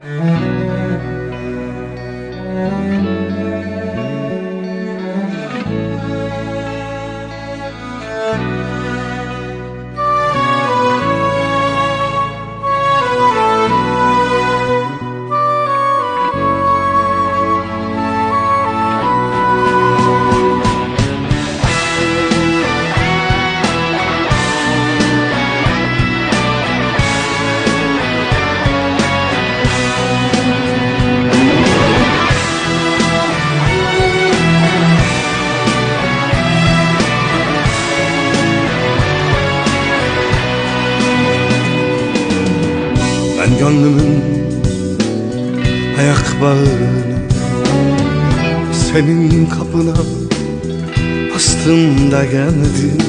Ben gönlümün ayak bağını Senin kapına bastım da geldin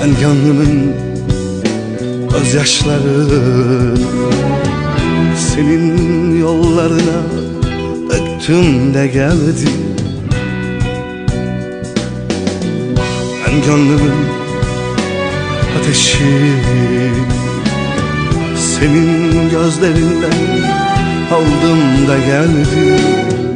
Ben gönlümün gözyaşlarını Senin yollarına döktüm de geldin Ben gönlümün ateşi Senin gözlerinden aldım da geldim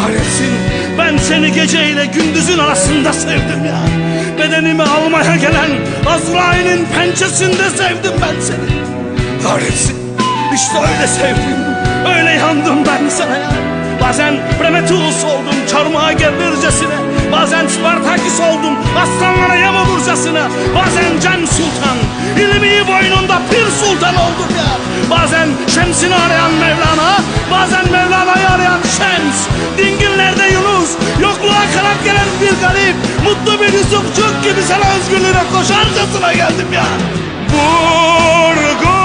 Kahretsin. Ben seni geceyle gündüzün arasında sevdim ya. Bedenimi almaya gelen Azrail'in pençesinde sevdim ben seni. Kahretsin. İşte öyle sevdim. Öyle yandım ben sana ya. Bazen Prometheus oldum çarmıha gerilircesine Bazen Spartaküs oldum aslanlara yem olurcasına Bazen Can Sultan ilmiyi boynunda Pir Sultan oldum ya. Bazen Şems'ini arayan Mevlana Bazen garip Mutlu bir Yusufçuk gibi sana özgürlüğüne koşarcasına geldim ya. Vur